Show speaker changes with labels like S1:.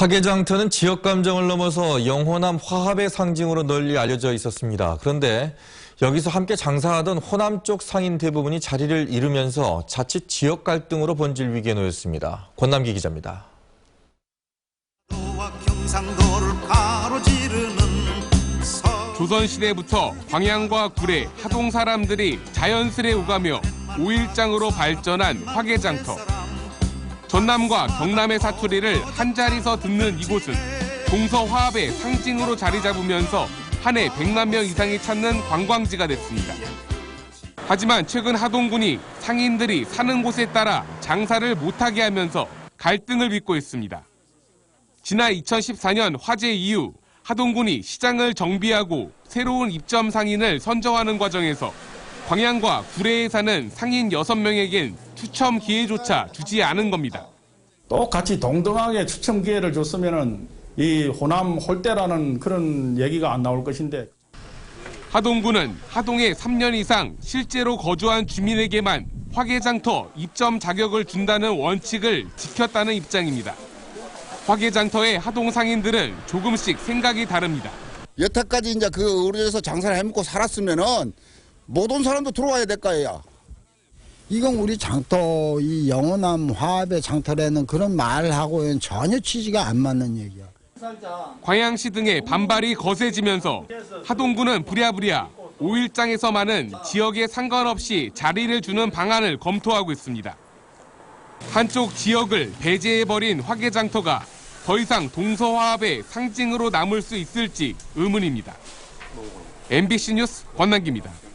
S1: 화개장터는 지역 감정을 넘어서 영호남 화합의 상징으로 널리 알려져 있었습니다. 그런데 여기서 함께 장사하던 호남 쪽 상인 대부분이 자리를 잃으면서 자칫 지역 갈등으로 번질 위기에 놓였습니다. 권남기 기자입니다.
S2: 조선시대부터 광양과 구례, 하동 사람들이 자연스레 오가며 오일장으로 발전한 화개장터. 전남과 경남의 사투리를 한 자리서 듣는 이곳은 동서화합의 상징으로 자리 잡으면서 한 해 100만 명 이상이 찾는 관광지가 됐습니다. 하지만 최근 하동군이 상인들이 사는 곳에 따라 장사를 못하게 하면서 갈등을 빚고 있습니다. 지난 2014년 화재 이후 하동군이 시장을 정비하고 새로운 입점 상인을 선정하는 과정에서 광양과 구례에 사는 상인 6명에겐 추첨 기회조차 주지 않은 겁니다.
S3: 똑같이 동등하게 추첨 기회를 줬으면은 이 호남 홀대라는 그런 얘기가 안 나올 것인데
S2: 하동군은 하동에 3년 이상 실제로 거주한 주민에게만 화개장터 입점 자격을 준다는 원칙을 지켰다는 입장입니다. 화개장터의 하동 상인들은 조금씩 생각이 다릅니다.
S4: 여태까지 이제 그 의료에서 장사를 해먹고 살았으면은 모든 사람도 들어와야 될 거예요.
S5: 이건 우리 장터 이 영원함 화합의 장터라는 그런 말하고는 전혀 취지가 안 맞는 얘기야.
S2: 광양시 등의 반발이 거세지면서 하동군은 부랴부랴 5일장에서만은 지역에 상관없이 자리를 주는 방안을 검토하고 있습니다. 한쪽 지역을 배제해버린 화개장터가 더 이상 동서화합의 상징으로 남을 수 있을지 의문입니다. MBC 뉴스 권남기입니다.